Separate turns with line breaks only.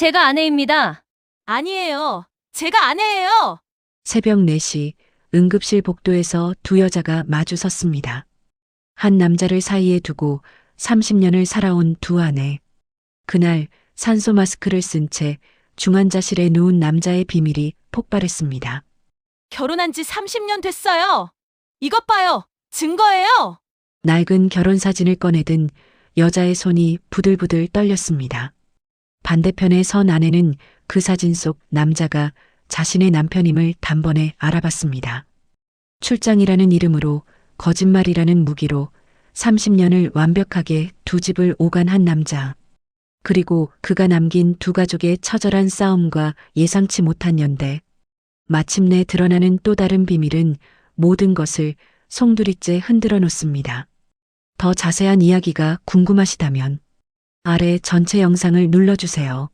제가 아내입니다.
아니에요. 제가 아내예요.
새벽 4시 응급실 복도에서 두 여자가 마주 섰습니다. 한 남자를 사이에 두고 30년을 살아온 두 아내. 그날 산소 마스크를 쓴 채 중환자실에 누운 남자의 비밀이 폭발했습니다.
결혼한 지 30년 됐어요. 이것 봐요. 증거예요.
낡은 결혼 사진을 꺼내든 여자의 손이 부들부들 떨렸습니다. 반대편에 선 아내는 그 사진 속 남자가 자신의 남편임을 단번에 알아봤습니다. 출장이라는 이름으로 거짓말이라는 무기로 30년을 완벽하게 두 집을 오간한 남자. 그리고 그가 남긴 두 가족의 처절한 싸움과 예상치 못한 연대. 마침내 드러나는 또 다른 비밀은 모든 것을 송두리째 흔들어 놓습니다. 더 자세한 이야기가 궁금하시다면 아래 전체 영상을 눌러주세요.